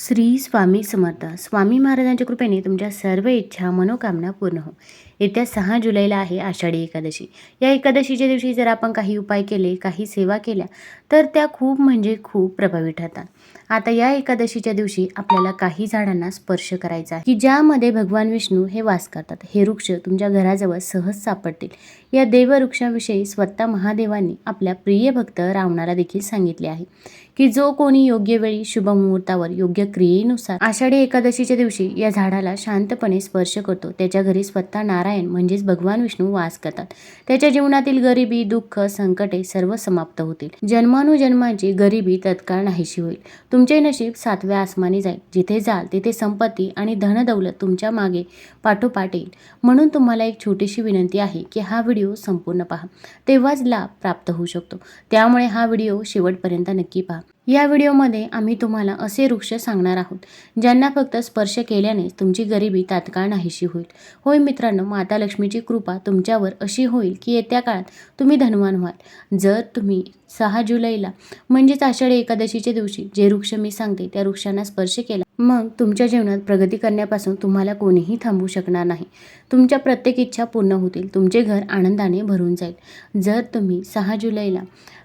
श्री स्वामी समर्थ. स्वामी महाराजांच्या कृपेने तुमच्या सर्व इच्छा मनोकामना पूर्ण हो. येत्या सहा जुलैला आहे आषाढी एकादशी. या एकादशीच्या दिवशी जर आपण काही उपाय केले काही सेवा केल्या तर त्या खूप म्हणजे खूप प्रभावी ठरतात. आता या एकादशीच्या दिवशी आपल्याला काही झाडांना स्पर्श करायचा आहे की ज्यामध्ये भगवान विष्णू हे वास करतात. हे वृक्ष तुमच्या घराजवळ सहज सापडतील. या देववृक्षाविषयी स्वतः महादेवांनी आपल्या प्रिय भक्त रावणाला देखील सांगितले आहे. की जो कोणी योग्य वेळी शुभ मुहूर्तावर योग्य क्रियेनुसार आषाढी एकादशीच्या दिवशी या झाडाला शांतपणे स्पर्श करतो. त्याच्या घरी स्वतः नारायण म्हणजेच भगवान विष्णू वास करतात. त्याच्या जीवनातील गरिबी दुःख संकटे सर्व समाप्त होतील. जन्मानुजन्मांची गरिबी तत्काळ नाहीशी होईल. तुमचे नशीब सातव्या आसमानी जाईल. जिथे जाल तिथे संपत्ती आणि धनदौलत तुमच्या मागे पाठोपाठ येईल. म्हणून तुम्हाला एक छोटीशी विनंती आहे की हा व्हिडिओ संपूर्ण पहा. तेव्हाच लाभ प्राप्त होऊ शकतो. त्यामुळे हा व्हिडिओ शेवटपर्यंत नक्की पहा. या व्हिडिओमध्ये आम्ही तुम्हाला असे वृक्ष सांगणार आहोत ज्यांना फक्त स्पर्श केल्याने तुमची गरिबी तात्काळ नाहीशी होईल. होय मित्रांनो माता लक्ष्मीची कृपा तुमच्यावर अशी होईल की येत्या काळात तुम्ही धनवान व्हाल. जर तुम्ही सहा जुलैला म्हणजेच आषाढी एकादशीच्या दिवशी जे वृक्ष मी सांगते त्या वृक्षांना स्पर्श केला मग तुमच्या जीवनात प्रगती करण्यापासून तुम्हाला कोणीही थांबू शकणार नाही. तुमच्या प्रत्येक इच्छा पूर्ण होतील तुमचे घर आनंदाने भरून जाईल. जर तुम्ही सहा जुलैला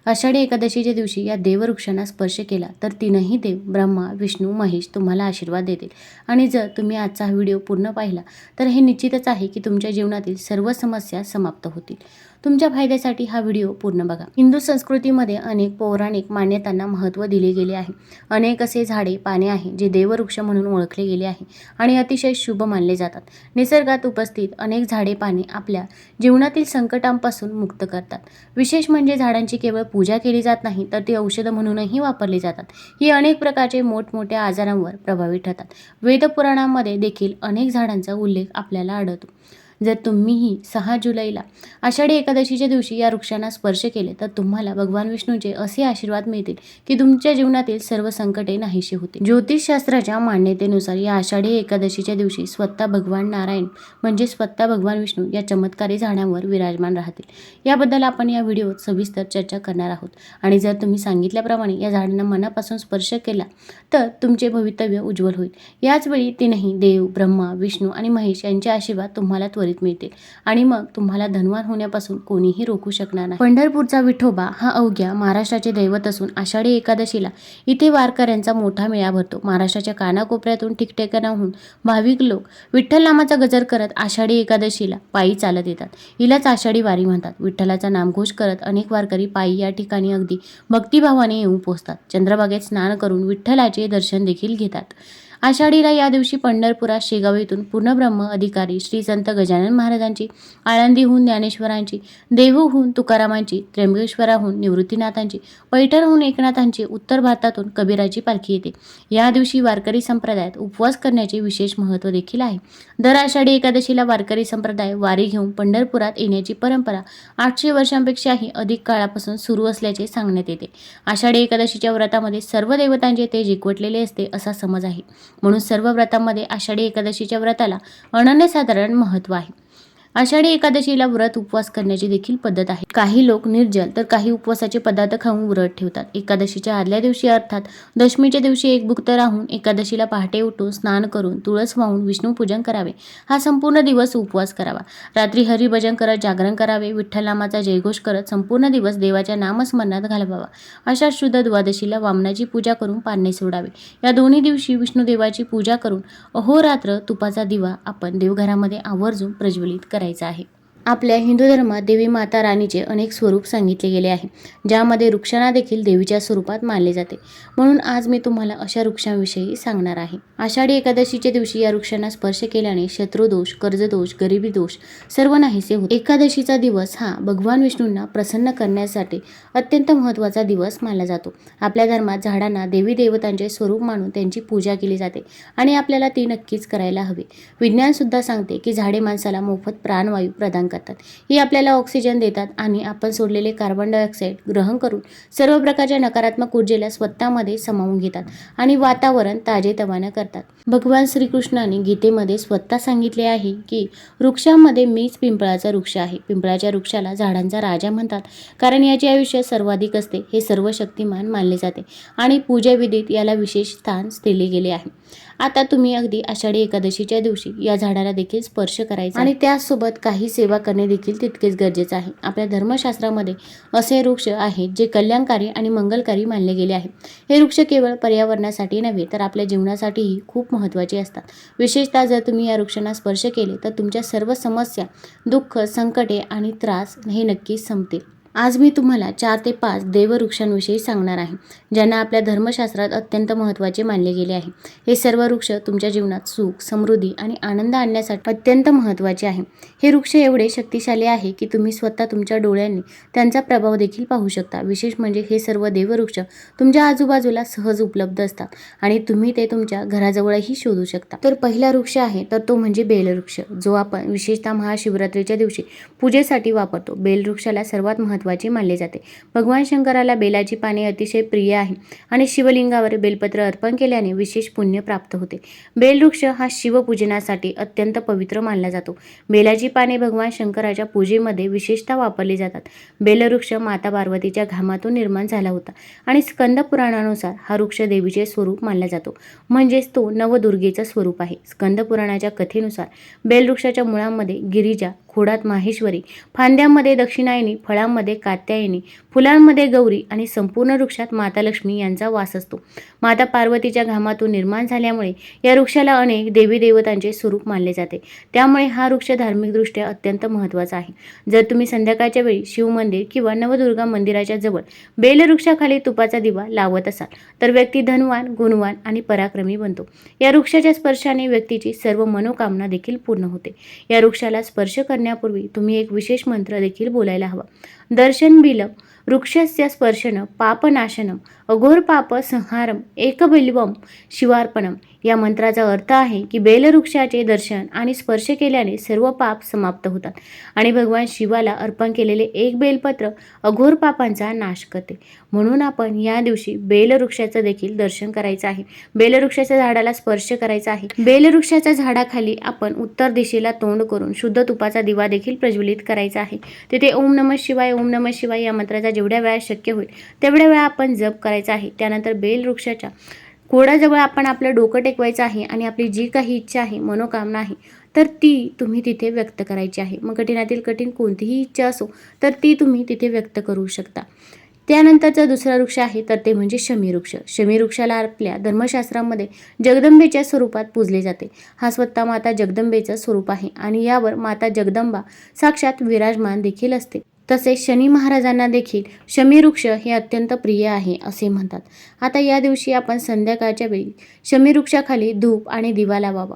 आषाढी एकादशीच्या दिवशी या देववृक्षांना स्पर्श केला तर तीनही देव ब्रह्मा विष्णू महेश तुम्हाला आशीर्वाद देतील. आणि जर तुम्ही आजचा हा व्हिडिओ पूर्ण पाहिला तर हे निश्चितच आहे की तुमच्या जीवनातील सर्व समस्या समाप्त होतील. तुमच्या फायद्यासाठी हा व्हिडिओ पूर्ण बघा. हिंदू संस्कृतीमध्ये अनेक पौराणिक मान्यतांना महत्त्व दिले गेले आहे. अनेक असे झाडे पाने आहे जे देववृक्ष म्हणून ओळखले गेले आहे आणि अतिशय शुभ मानले जातात. निसर्गात उपस्थित अनेक झाडे पाने आपल्या जीवनातील संकटांपासून मुक्त करतात. विशेष म्हणजे झाडांची केवळ पूजा केली जात नाही तर ती औषधं म्हणूनही वापरली जातात. ही अनेक प्रकारचे मोठमोठ्या आजारांवर प्रभावी ठरतात. वेदपुराणांमध्ये देखील अनेक झाडांचा उल्लेख आपल्याला आढळतो. जर तुम्हीही सहा जुलैला आषाढी एकादशीच्या दिवशी या वृक्षांना स्पर्श केले तर तुम्हाला भगवान विष्णूचे असे आशीर्वाद मिळतील की तुमच्या जीवनातील सर्व संकटे नाहीशी होतील. ज्योतिषशास्त्राच्या मान्यतेनुसार या आषाढी एकादशीच्या दिवशी स्वतः भगवान नारायण म्हणजे स्वतः भगवान विष्णू या चमत्कारी झाडांवर विराजमान राहतील. याबद्दल आपण या व्हिडिओत सविस्तर चर्चा करणार आहोत. आणि जर तुम्ही सांगितल्याप्रमाणे या झाडांना मनापासून स्पर्श केला तर तुमचे भवितव्य उज्ज्वल होईल. याचवेळी तीनही देव ब्रह्मा विष्णू आणि महेश यांचे आशीर्वाद तुम्हाला त्वरित मिळतील आणि मग तुम्हाला धनवान होण्यापासून कोणीही रोखू शकणार नाही. पंढरपूरचा विठोबा हा अवघ्या महाराष्ट्राचे दैवत असून आषाढी एकादशीला इथे वारकऱ्यांचा मोठा मेळा भरतो. महाराष्ट्राच्या कानाकोपऱ्यातून ठिकठिकाणाहून भाविक लोक विठ्ठल नामाचा गजर करत आषाढी एकादशीला पायी चालत येतात. हिलाच आषाढी वारी म्हणतात. विठ्ठलाचा नामघोष करत अनेक वारकरी पायी या ठिकाणी अगदी भक्तिभावाने येऊन पोहोचतात. चंद्रभागेत स्नान करून विठ्ठलाचे दर्शन देखील घेतात. आषाढीला या दिवशी पंढरपुरात शेगाव येथून पूर्णब्रह्म अधिकारी श्री संत गजानन महाराजांची आळंदीहून ज्ञानेश्वरांची देहूहून तुकारामांची त्र्यंबकेश्वराहून निवृत्तीनाथांची पैठणहून एकनाथांची उत्तर भारतातून कबीराची पालखी येते. या दिवशी वारकरी संप्रदायात उपवास करण्याचे विशेष महत्त्व देखील आहे. दर आषाढी एकादशीला वारकरी संप्रदाय वारी घेऊन पंढरपुरात येण्याची परंपरा आठशे वर्षांपेक्षाही अधिक काळापासून सुरू असल्याचे सांगण्यात येते. आषाढी एकादशीच्या व्रतामध्ये सर्व देवतांचे तेज एकवटलेले असते असा समज आहे. म्हणून सर्व व्रतामध्ये आषाढी एकादशीच्या व्रताला अनन्यसाधारण महत्त्व आहे. आषाढी एकादशीला व्रत उपवास करण्याची देखील पद्धत आहे. काही लोक निर्जल तर काही उपवासाचे पदार्थ खाऊन व्रत ठेवतात. एकादशीच्या आदल्या दिवशी अर्थात दशमीच्या दिवशी एक भुक्त राहून एकादशीला पहाटे उठून स्नान करून तुळस वाहून विष्णू पूजन करावे. हा संपूर्ण दिवस उपवास करावा. रात्री हरिभजन करत जागरण करावे. विठ्ठल नामाचा जयघोष करत संपूर्ण दिवस देवाच्या नामस्मरणात घालवावा. अशा शुद्ध द्वादशीला वामनाची पूजा करून पारणे सोडावे. या दोन्ही दिवशी विष्णुदेवाची पूजा करून अहोरात्र तुपाचा दिवा आपण देवघरामध्ये आवर्जून प्रज्वलित करावा. करायचा आहे. आपल्या हिंदू धर्मात देवी माता राणीचे अनेक स्वरूप सांगितले गेले आहे ज्यामध्ये वृक्षांना देखील देवीच्या स्वरूपात मानले जाते. म्हणून आज मी तुम्हाला अशा वृक्षांविषयी सांगणार आहे. आषाढी एकादशीच्या दिवशी या वृक्षांना स्पर्श केल्याने शत्रुदोष कर्जदोष गरिबी दोष सर्व नाहीसे होते एकादशीचा दिवस हा भगवान विष्णूंना प्रसन्न करण्यासाठी अत्यंत महत्त्वाचा दिवस मानला जातो. आपल्या धर्मात झाडांना देवी देवतांचे स्वरूप मानून त्यांची पूजा केली जाते आणि आपल्याला ती नक्कीच करायला हवी. विज्ञानसुद्धा सांगते की झाडे माणसाला मोफत प्राणवायू प्रदान करतात. ही आपल्याला ऑक्सिजन देतात आणि आपण सोडलेले कार्बन डायऑक्साईड ग्रहण करून सर्व प्रकारच्या नकारात्मक ऊर्जेला स्वतःमध्ये सामावून घेतात आणि वातावरण ताजेतवानं करतात. भगवान श्रीकृष्णाने गीतेमध्ये स्वतः सांगितले आहे की वृक्षांमध्ये मीच पिंपळाचा वृक्ष आहे. पिंपळाच्या वृक्षाला झाडांचा राजा म्हणतात. कारण याचे आयुष्य सर्वाधिक असते. हे सर्व शक्तिमान मानले जाते आणि पूजाविधीत याला विशेष स्थान दिले गेले आहे. आता तुम्ही अगदी आषाढी एकादशीच्या दिवशी या झाडाला देखील स्पर्श करायचा आणि त्यासोबत काही सेवा करणे देखील तितकेच गरजेचं आहे. आपल्या धर्मशास्त्रामध्ये असे वृक्ष आहेत जे कल्याणकारी आणि मंगलकारी मानले गेले आहेत. हे वृक्ष केवळ पर्यावरणासाठी नव्हे तर आपल्या जीवनासाठीही खूप महत्त्वाचे असतात. विशेषतः जर तुम्ही या वृक्षांना स्पर्श केले तर तुमच्या सर्व समस्या दुःख संकटे आणि त्रास हे नक्कीच संपतील. आज मी तुम्हाला चार ते पाच देववृक्षांविषयी सांगणार आहे ज्यांना आपल्या धर्मशास्त्रात अत्यंत महत्त्वाचे मानले गेले आहे. हे सर्व वृक्ष तुमच्या जीवनात सुख समृद्धी आणि आनंद आणण्यासाठी अत्यंत महत्त्वाचे आहे. हे वृक्ष एवढे शक्तिशाली आहे की तुम्ही स्वतः तुमच्या डोळ्यांनी त्यांचा प्रभाव देखील पाहू शकता. विशेष म्हणजे हे सर्व देववृक्ष तुमच्या आजूबाजूला सहज उपलब्ध असतात आणि तुम्ही ते तुमच्या घराजवळही शोधू शकता. तर पहिला वृक्ष आहे तर तो म्हणजे बेलवृक्ष जो आपण विशेषतः महाशिवरात्रीच्या दिवशी पूजेसाठी वापरतो. बेलवृक्षाला सर्वात महत्त्व महत्त्वाची मानले जाते. भगवान शंकराला बेलाची पाने अतिशय प्रिय आहे आणि शिवलिंगावर बेलपत्र अर्पण केल्याने विशेष पुण्य प्राप्त होते. बेलवृक्ष हा शिवपूजनासाठी अत्यंत पवित्र मानला जातो. बेलाची पाने भगवान शंकराच्या पूजेमध्ये विशेषतः वापरली जातात. बेलवृक्ष माता पार्वतीच्या घामातून निर्माण झाला होता आणि स्कंद पुराणानुसार हा वृक्ष देवीचे स्वरूप मानला जातो. म्हणजेच तो नवदुर्गेचं स्वरूप आहे. स्कंद पुराणाच्या कथेनुसार बेलवृक्षाच्या मुळांमध्ये गिरिजा खोडात माहेश्वरी फांद्यांमध्ये दक्षिणायनी फळांमध्ये कात्यायनी फुलांमध्ये गौरी आणि संपूर्ण वृक्षात माता लक्ष्मी यांचा वास असतो. माता पार्वतीच्या घामातून निर्माण झाल्यामुळे या वृक्षाला अनेक देवी देवतांचे स्वरूप मानले जाते. त्यामुळे हा वृक्ष धार्मिकदृष्ट्या अत्यंत महत्त्वाचा आहे. जर तुम्ही संध्याकाळच्या वेळी शिवमंदिर किंवा नवदुर्गा मंदिराच्या जवळ बेलवृक्षाखाली तुपाचा दिवा लावत असाल तर व्यक्ती धनवान गुणवान आणि पराक्रमी बनतो. या वृक्षाच्या स्पर्शाने व्यक्तीची सर्व मनोकामना देखील पूर्ण होते. या वृक्षाला स्पर्श करण्यापूर्वी तुम्ही एक विशेष मंत्र देखील बोलायला हवा. दर्शन बिलम वृक्षस्य स्पर्शनं पापनाशनम अघोर पाप संहारम एकबिल्वम शिवार्पणम या मंत्राचा अर्थ आहे की बेलवृक्षाचे दर्शन आणि स्पर्श केल्याने सर्व पाप समाप्त होतात. आणि भगवान शिवाला अर्पण केलेले एक बेलपत्र अघोर पापांचा नाश करते. म्हणून आपण या दिवशी बेलवृक्षाचं देखील दर्शन करायचं आहे. बेलवृक्षाच्या झाडाला स्पर्श करायचा आहे. बेलवृक्षाच्या झाडाखाली आपण उत्तर दिशेला तोंड करून शुद्ध तुपाचा दिवा देखील प्रज्वलित करायचा आहे. तिथे ओम नम शिवाय ओम नम शिवाय या मंत्राचा जेवढ्या वेळा शक्य होईल तेवढ्या वेळा आपण जप करायचा आहे. त्यानंतर बेलवृक्षाच्या कोडाजवळ आपण आपलं डोकं टेकवायचं आहे आणि आपली जी काही इच्छा आहे मनोकामना आहे तर ती तुम्ही तिथे व्यक्त करायची आहे. मग कठीणातील कठीण कोणतीही इच्छा असो तर ती तुम्ही तिथे व्यक्त करू शकता. त्यानंतरचा दुसरा वृक्ष आहे तर ते म्हणजे शमी वृक्ष. शमी वृक्षाला आपल्या धर्मशास्त्रामध्ये जगदंबेच्या स्वरूपात पूजले जाते. हा स्वतः माता जगदंबेचं स्वरूप आहे आणि यावर माता जगदंबा साक्षात विराजमान देखील असते. तसेच शनी महाराजांना देखील शमी वृक्ष हे अत्यंत प्रिय आहे असे म्हणतात. आता या दिवशी आपण संध्याकाळच्या वेळी शमी वृक्षाखाली धूप आणि दिवा लावावा.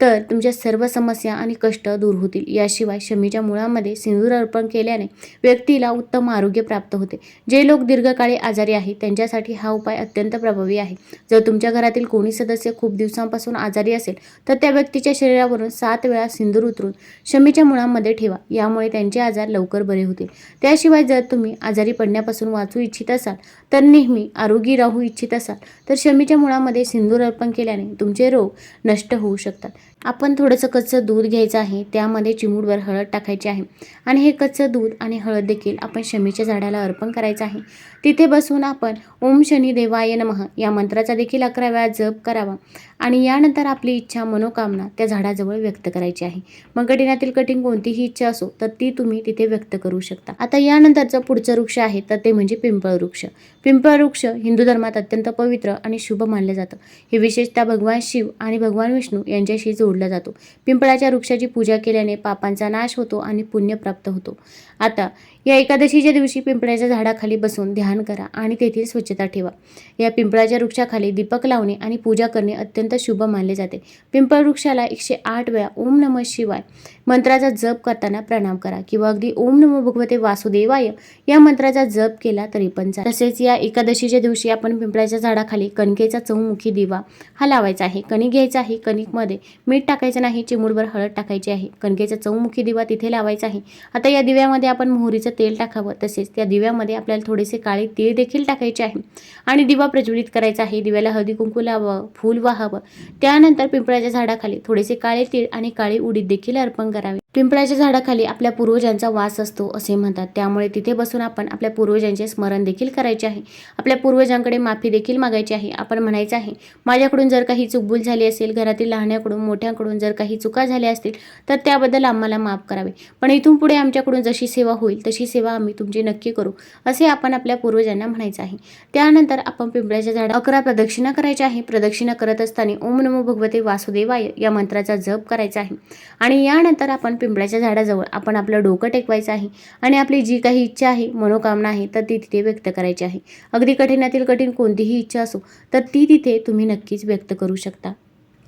तर तुमच्या सर्व समस्या आणि कष्ट दूर होतील. याशिवाय शमीच्या मुळामध्ये सिंदूर अर्पण केल्याने व्यक्तीला उत्तम आरोग्य प्राप्त होते. जे लोक दीर्घकाळी आजारी आहेत त्यांच्यासाठी हा उपाय अत्यंत प्रभावी आहे. जर तुमच्या घरातील कोणी सदस्य खूप दिवसांपासून आजारी असेल तर त्या व्यक्तीच्या शरीरावरून सात वेळा सिंदूर उतरून शमीच्या मुळामध्ये ठेवा. यामुळे त्यांचे आजार लवकर बरे होतील. त्याशिवाय जर तुम्ही आजारी पडण्यापासून वाचू इच्छित असाल तर नेहमी आरोग्य राहू इच्छित असाल तर शमीच्या मुळामध्ये सिंदूर अर्पण केल्याने तुमचे रोग नष्ट होऊ शकतात. आपण थोडंसं कच्चं दूध घ्यायचं आहे त्यामध्ये चिमूटभर हळद टाकायची आहे. आणि हे कच्चं दूध आणि हळद देखील आपण शमीच्या झाडाला अर्पण करायचं आहे. तिथे बसून आपण ओम शनी देवाय नमः या मंत्राचा देखील अकरा वेळा जप करावा. आणि यानंतर आपली इच्छा मनोकामना त्या झाडाजवळ व्यक्त करायची आहे. मग कठीणातील कठीण कोणतीही इच्छा असो तर ती तुम्ही तिथे व्यक्त करू शकता. आता यानंतरचं पुढचं वृक्ष आहे तर ते म्हणजे पिंपळ वृक्ष. पिंपळ वृक्ष हिंदू धर्मात अत्यंत पवित्र आणि शुभ मानलं जातं. हे विशेषतः भगवान शिव आणि भगवान विष्णू यांच्याशी जोडला जातो. पिंपळाच्या वृक्षाची पूजा केल्याने पापांचा नाश होतो आणि पुण्य प्राप्त होतो. आता या एकादशीच्या दिवशी पिंपळाच्या झाडाखाली बसून ध्यान करा आणि तेथील स्वच्छता ठेवा. या पिंपळाच्या वृक्षाखाली दीपक लावणे आणि पूजा करणे अत्यंत शुभ मानले जाते. पिंपळ वृक्षाला एकशे आठ वेळा ओम नम शिवाय मंत्राचा जप करताना प्रणाम करा किंवा अगदी ओम नमो भगवते वासुदेवाय या मंत्राचा जप केला तरी पण चालेल. तसेच या एकादशीच्या दिवशी आपण पिंपळाच्या झाडाखाली कणकेचा चौमुखी दिवा हा लावायचा आहे. कणिक घ्यायचा आहे. कणिकमध्ये मीठ टाकायचं नाही. चिमूडभर हळद टाकायची आहे. कणकेचा चौमुखी दिवा तिथे लावायचा आहे. आता या दिव्यामध्ये आपण मोहरीचं तेल टाकावं तसेच त्या दिव्यामध्ये आपल्याला थोडेसे काळे तीळ देखील टाकायचे आहे. आणि दिवा प्रज्वलित करायचा आहे. दिव्याला हळदी कुंकू लावावं फूल वाहावं. त्यानंतर पिंपळाच्या झाडाखाली थोडेसे काळे तीळ आणि काळे उडीद देखील अर्पण करावे. पिंपळाच्या झाडाखाली आपल्या पूर्वजांचा वास असतो असे म्हणतात. त्यामुळे तिथे बसून आपण आपल्या पूर्वजांचे स्मरण देखील करायचे आहे. आपल्या पूर्वजांकडे माफी देखील मागायची आहे. आपण म्हणायचं आहे माझ्याकडून जर काही चुकबुल झाली असेल घरातील लहान्याकडून मोठ्याकडून जर काही चुका झाल्या असतील तर त्याबद्दल आम्हाला माफ करावे. पण इथून पुढे आमच्याकडून जशी सेवा होईल तशी सेवा आम्ही तुमची नक्की करू असे आपण आपल्या पूर्वजांना म्हणायचं आहे. त्यानंतर आपण पिंपळाच्या झाड अकरा प्रदक्षिणा करायच्या आहे. प्रदक्षिणा करत असताना ओम नमो भगवते वासुदेवाय या मंत्राचा जप करायचा आहे. आणि यानंतर आपण पिंपळाच्या झाडाजवळ आपण आपलं डोकं टेकवायचं आहे आणि आपली जी काही इच्छा आहे मनोकामना आहे तर ती तिथे व्यक्त करायची आहे. अगदी कठीणातील कठीण कोणतीही इच्छा असो तर ती तिथे तुम्ही नक्कीच व्यक्त करू शकता.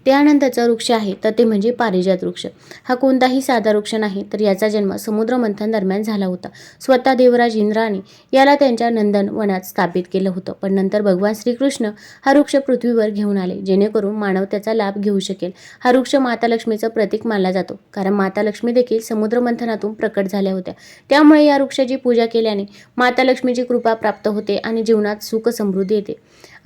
त्यानंतरचा वृक्ष आहे तर ते म्हणजे पारिजात वृक्ष. हा कोणताही साधा वृक्ष नाही तर याचा जन्म समुद्र मंथन दरम्यान झाला होता. स्वतः देवराज इंद्राने याला त्यांच्या नंदन वनात स्थापित केलं होतं पण नंतर भगवान श्रीकृष्ण हा वृक्ष पृथ्वीवर घेऊन आले जेणेकरून मानव त्याचा लाभ घेऊ शकेल. हा वृक्ष माता लक्ष्मीचं प्रतीक मानला जातो कारण माता लक्ष्मी देखील समुद्र मंथनातून प्रकट झाल्या होत्या. त्यामुळे या वृक्षाची पूजा केल्याने माता लक्ष्मीची कृपा प्राप्त होते आणि जीवनात सुख समृद्धी येते.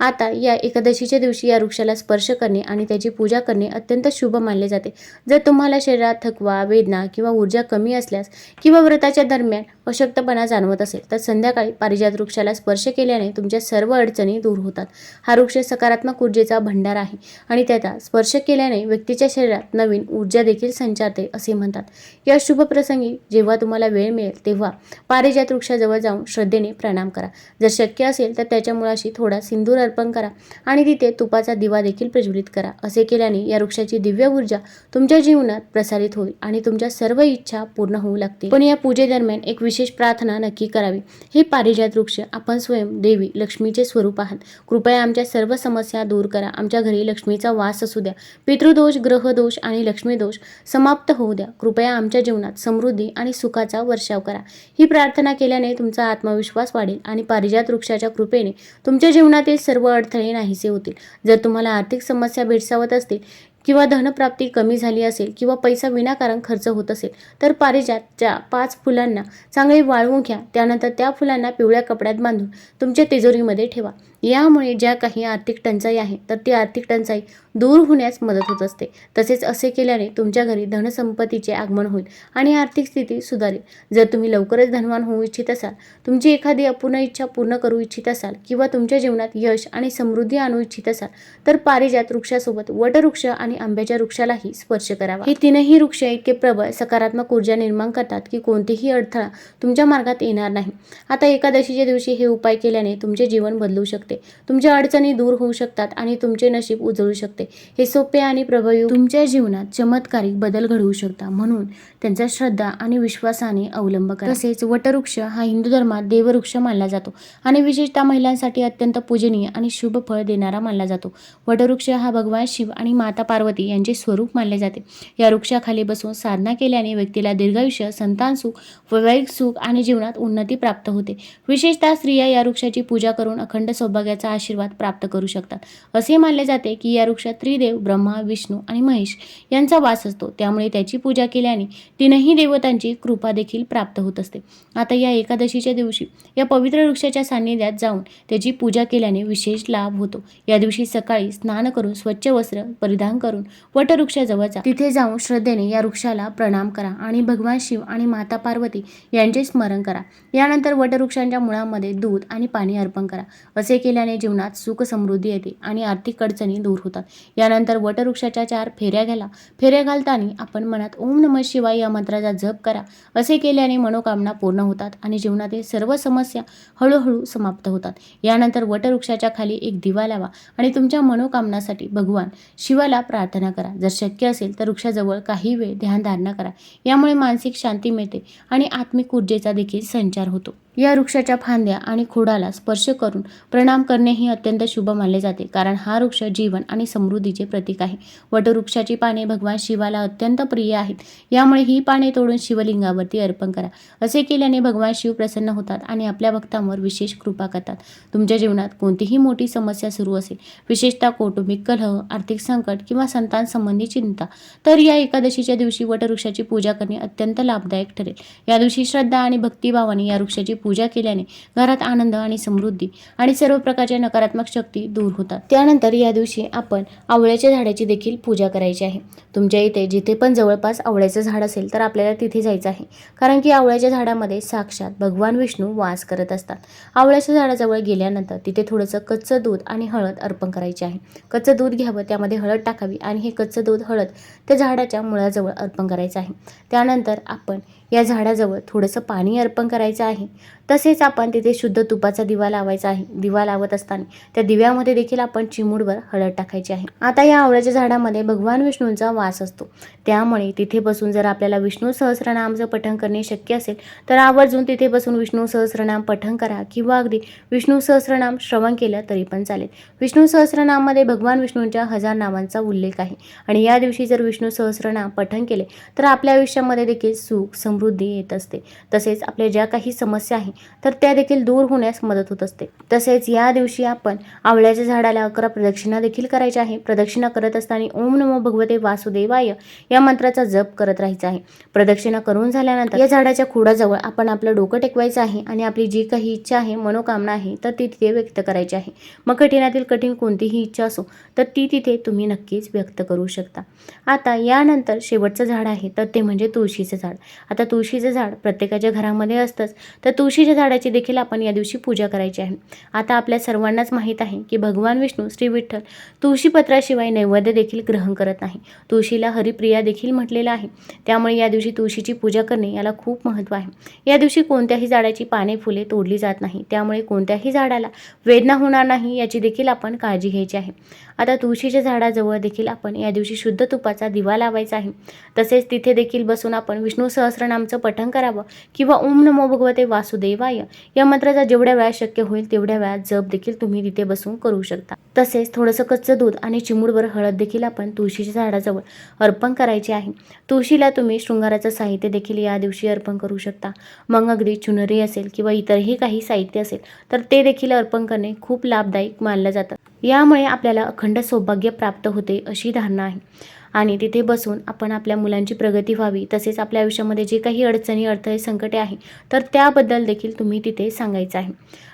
आता या एकादशीच्या दिवशी या वृक्षाला स्पर्श करणे आणि त्याची पूजा करणे अत्यंत शुभ मानले जाते. जर तुम्हाला शरीरात थकवा वेदना किंवा ऊर्जा कमी असल्यास किंवा व्रताच्या दरम्यान अशक्तपणा जाणवत असेल तर संध्याकाळी पारिजात वृक्षाला स्पर्श केल्याने तुमच्या सर्व अडचणी दूर होतात. हा वृक्ष सकारात्मक ऊर्जेचा भंडार आहे आणि त्याचा स्पर्श केल्याने व्यक्तीच्या शरीरात नवीन ऊर्जा देखील संचारते असे म्हणतात. या शुभ प्रसंगी जेव्हा तुम्हाला वेळ मिळेल तेव्हा पारिजात वृक्षाजवळ जाऊन श्रद्धेने प्रणाम करा. जर शक्य असेल तर त्याच्या मुळाशी थोडा सिंदूर अर्पण करा आणि तिथे तुपाचा दिवा देखील प्रज्वलित करा. असे केल्याने या वृक्षाची दिव्य ऊर्जा तुमच्या जीवनात प्रसारित होईल आणि तुमच्या सर्व इच्छा पूर्ण होऊ लागतील. पण या पूजेदरम्यान एक विशेष प्रार्थना नक्की करावी. हे पारिजात वृक्ष आपण स्वयं देवी लक्ष्मीचे स्वरूप आहात. कृपया आमच्या सर्व समस्या दूर करा. आमच्या घरी लक्ष्मीचा वास असू द्या. पितृदोष ग्रहदोष आणि लक्ष्मीदोष समाप्त होऊ द्या. कृपया आमच्या जीवनात समृद्धी आणि सुखाचा वर्षाव करा. ही प्रार्थना केल्याने तुमचा आत्मविश्वास वाढेल आणि पारिजात वृक्षाच्या कृपेने तुमच्या जीवनातील सर्व अडथळे नाहीसे होतील. जर तुम्हाला आर्थिक समस्या भेडसावत असतील किंवा धनप्राप्ती कमी झाली असेल किंवा पैसा विनाकारण खर्च होत असेल तर पारिजातच्या पाच फुलांना चांगले वाळवून घ्या. त्यानंतर त्या फुलांना पिवळ्या कपड्यात बांधून तुमच्या तिजोरीमध्ये ठेवा. यामुळे ज्या काही आर्थिक टंचाई आहे तर ती आर्थिक टंचाई दूर होण्यास मदत होत असते. तसेच असे केल्याने तुमच्या घरी धनसंपत्तीचे आगमन होईल आणि आर्थिक स्थिती सुधारेल. जर तुम्ही लवकरच धनवान होऊ इच्छित असाल तुमची एखादी अपूर्ण इच्छा पूर्ण करू इच्छित असाल किंवा तुमच्या जीवनात यश आणि समृद्धी आणू इच्छित असाल तर पारिजात वृक्षासोबत वटवृक्ष आणि आंब्याच्या वृक्षालाही स्पर्श करावा. हे तीनही वृक्ष इतके प्रबळ सकारात्मक ऊर्जा निर्माण करतात की कोणतेही अडथळा तुमच्या मार्गात येणार नाही. आता एकादशीच्या दिवशी हे उपाय केल्याने तुमचे जीवन बदलू शकते. तुमच्या अडचणी दूर होऊ शकतात आणि तुमचे नशीब उजळू शकते. हे सोपे आणि प्रभावी तुमच्या जीवनात चमत्कारिक बदल घडवू शकता म्हणून त्यांचा श्रद्धा आणि विश्वासाने अवलंब करा. तसेच वटवृक्ष हा हिंदू धर्मात देववृक्ष मानला जातो आणि विशेषतः महिलांसाठी अत्यंत पूजनीय आणि शुभ फळ देणारा मानला जातो. वटवृक्ष हा भगवान शिव आणि माता पार्वती यांचे स्वरूप मानले जाते. या वृक्षाखाली बसून साधना केल्याने व्यक्तीला दीर्घायुष्य संतान सुख वैवाहिक सुख आणि जीवनात उन्नती प्राप्त होते. विशेषतः स्त्रिया या वृक्षाची पूजा करून अखंड सौभाग्याचा आशीर्वाद प्राप्त करू शकतात. असे मानले जाते की या वृक्षात त्रिदेव ब्रह्मा विष्णू आणि महेश यांचा वास असतो. त्यामुळे त्याची पूजा केल्याने तीनही देवतांची कृपा देखील प्राप्त होत असते. आता या एकादशीच्या दिवशी या पवित्र वृक्षाच्या सान्निध्यात जाऊन त्याची पूजा केल्याने विशेष लाभ होतो. या दिवशी सकाळी स्नान करून स्वच्छ वस्त्र परिधान करून वटवृक्षाजवळ जा तिथे जाऊन श्रद्धेने या वृक्षाला प्रणाम करा आणि भगवान शिव आणि माता पार्वती यांचे स्मरण करा. यानंतर वटवृक्षांच्या मुळामध्ये दूध आणि पाणी अर्पण करा. असे केल्याने जीवनात सुख समृद्धी येते आणि आर्थिक अडचणी दूर होतात. यानंतर वटवृक्षाच्या चार फेऱ्या घाला फेऱ्या घालताना आपण मनात ओम नम शिवाय या मंत्राचा जप करा. असे केल्याने मनोकामना पूर्ण होतात आणि जीवनातील सर्व समस्या हळूहळू समाप्त होतात. यानंतर वटवृक्षाच्या खाली एक दिवा लावा आणि तुमच्या मनोकामनासाठी भगवान शिवाला प्रार्थना प्रार्थना करा. जर शक्य असेल तर वृक्षाजवळ काही वेळ ध्यानधारणा करा. यामुळे मानसिक शांती मिळते आणि आत्मिक ऊर्जेचा देखील संचार होतो. या वृक्षाच्या फांद्या आणि खोडाला स्पर्श करून प्रणाम करणे ही अत्यंत शुभ मानले जाते. कारण हा वृक्ष जीवन आणि समृद्धीचे प्रतीक आहे. वटवृक्षाची पाने भगवान शिवाला अत्यंत प्रिय आहेत. यामुळे ही पाने तोडून शिवलिंगावरती अर्पण करा. असे केल्याने भगवान शिव प्रसन्न होतात आणि आपल्या भक्तांवर विशेष कृपा करतात. तुमच्या जीवनात कोणतीही मोठी समस्या सुरू असेल विशेषतः कौटुंबिक कलह आर्थिक संकट किंवा संतान संबंधी चिंता तर या एकादशीच्या दिवशी वटवृक्षाची पूजा करणे अत्यंत लाभदायक ठरेल. या दिवशी श्रद्धा आणि भक्तिभावाने या वृक्षाची पूजा केल्याने घरात आनंद आणि समृद्धी आणि सर्व प्रकारच्या नकारात्मक शक्ती दूर होतात. त्यानंतर या दिवशी आपण आवळ्याच्या झाडाची देखील पूजा करायची आहे. तुमच्या इथे जिथे पण जवळपास आवळ्याचं झाड असेल तर आपल्याला तिथे जायचं आहे. कारण की आवळ्याच्या झाडामध्ये साक्षात भगवान विष्णू वास करत असतात. आवळ्याच्या झाडाजवळ गेल्यानंतर तिथे थोडंसं कच्चं दूध आणि हळद अर्पण करायचे आहे. कच्चं दूध घ्यावं त्यामध्ये हळद टाकावी आणि हे कच्चं दूध हळद त्या झाडाच्या मुळाजवळ अर्पण करायचं आहे. त्यानंतर आपण या झाडाजवळ थोडंसं पाणी अर्पण करायचं आहे. तसेच आपण तिथे शुद्ध तुपाचा दिवा लावायचा आहे. दिवा लावत असताना त्या दिव्यामध्ये देखील आपण चिमूडवर हळद टाकायची आहे. आता या आवळ्याच्या झाडामध्ये भगवान विष्णूंचा वास असतो. त्यामुळे तिथे बसून जर आपल्याला विष्णू सहस्रनामचं पठण करणे शक्य असेल तर आवर्जून तिथे बसून विष्णू सहस्रनाम पठण करा किंवा अगदी विष्णू सहस्रनाम श्रवण केलं तरी पण चालेल. विष्णू सहस्रनाममध्ये भगवान विष्णूंच्या हजार नावांचा उल्लेख आहे. आणि या दिवशी जर विष्णू सहस्रनाम पठण केले तर आपल्या आयुष्यामध्ये देखील सुख समृद्धी येत असते. तसेच आपल्या ज्या काही समस्या आहे तर त्या देखील दूर होण्यास मदत होत असते. तसेच या दिवशी आपण आवळ्याच्या झाडाला अकरा प्रदक्षिणा देखील करायच्या आहे. प्रदक्षिणा करत असताना ओम नमो भगवते वासुदेवाय या मंत्राचा जप करत राहायचा आहे. प्रदक्षिणा करून झाल्यानंतर या झाडाच्या खुडाजवळ आपण आपलं डोकं टेकवायचं आहे आणि आपली जी काही इच्छा आहे मनोकामना आहे तर ती तिथे व्यक्त करायची आहे. मग कठीणातील कठीण कोणतीही इच्छा असो तर ती तिथे तुम्ही नक्कीच व्यक्त करू शकता. आता यानंतर शेवटचं झाड आहे तर ते म्हणजे तुळशीचं झाड. आता तुळशीचं झाड प्रत्येकाच्या घरामध्ये असतंच. तर तुळशी तुळशीच्या झाडाची देखील आपण या दिवशी पूजा करायची आहे. आता आपल्या सर्वांनाच माहीत आहे की भगवान विष्णू श्री विठ्ठल तुळशीपत्राशिवाय नैवेद्य देखील ग्रहण करत नाही. तुळशीला हरिप्रिया देखील म्हटलेलं आहे. त्यामुळे या दिवशी तुळशीची पूजा करणे याला खूप महत्त्व आहे. या दिवशी कोणत्याही झाडाची पाने फुले तोडली जात नाही. त्यामुळे कोणत्याही झाडाला वेदना होणार नाही याची देखील आपण काळजी घ्यायची आहे. आता तुळशीच्या झाडाजवळ देखील आपण या दिवशी शुद्ध तुपाचा दिवा लावायचा आहे. तसेच तिथे देखील बसून आपण विष्णू सहस्रनामचं पठण करावं किंवा ओम नमो भगवते वासुदेवाय या मंत्राचा जेवढ्या वेळा शक्य होईल तेवढ्या वेळात जप देखील तुम्ही तिथे बसून करू शकता. तसेच थोडंसं कच्चं दूध आणि चिमूडभर हळद देखील आपण तुळशीच्या झाडाजवळ अर्पण करायचे आहे. तुळशीला तुम्ही शृंगाराचं साहित्य देखील या दिवशी अर्पण करू शकता. मग अगदी चुनरी असेल किंवा इतरही काही साहित्य असेल तर ते देखील अर्पण करणे खूप लाभदायक मानलं जातं. यामुळे आपल्याला अखंड सौभाग्य प्राप्त होते अशी धारणा आहे. आणि तिथे बसून आपण आपल्या मुलांची प्रगती व्हावी तसेच आपल्या आयुष्यामध्ये जे काही अडचणी अडथळे संकटे आहे तर त्याबद्दल देखील तुम्ही तिथे सांगायचं आहे.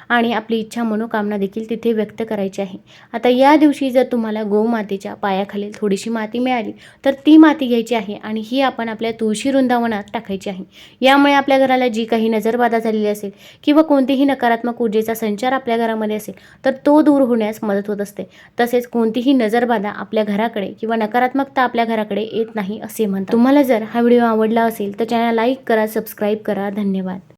आणि आपली इच्छा मनोकामना देखील तिथे व्यक्त करायची आहे. आता या दिवशी जर तुम्हाला गोमातेच्या पायाखालील थोडीशी माती मिळाली तर ती माती घ्यायची आहे आणि ही आपण आपल्या तुळशी वृंदावनात टाकायची आहे. यामुळे आपल्या घराला जी काही नजरबाधा झालेली असेल किंवा कोणतीही नकारात्मक ऊर्जेचा संचार आपल्या घरामध्ये असेल तर तो दूर होण्यास मदत होत असते. तसेच कोणतीही नजरबाधा आपल्या घराकडे किंवा नकारात्मकता आपल्या घराकडे येत नाही असे म्हणतात. तुम्हाला जर हा व्हिडिओ आवडला असेल तर चॅनल लाईक करा सबस्क्राईब करा. धन्यवाद.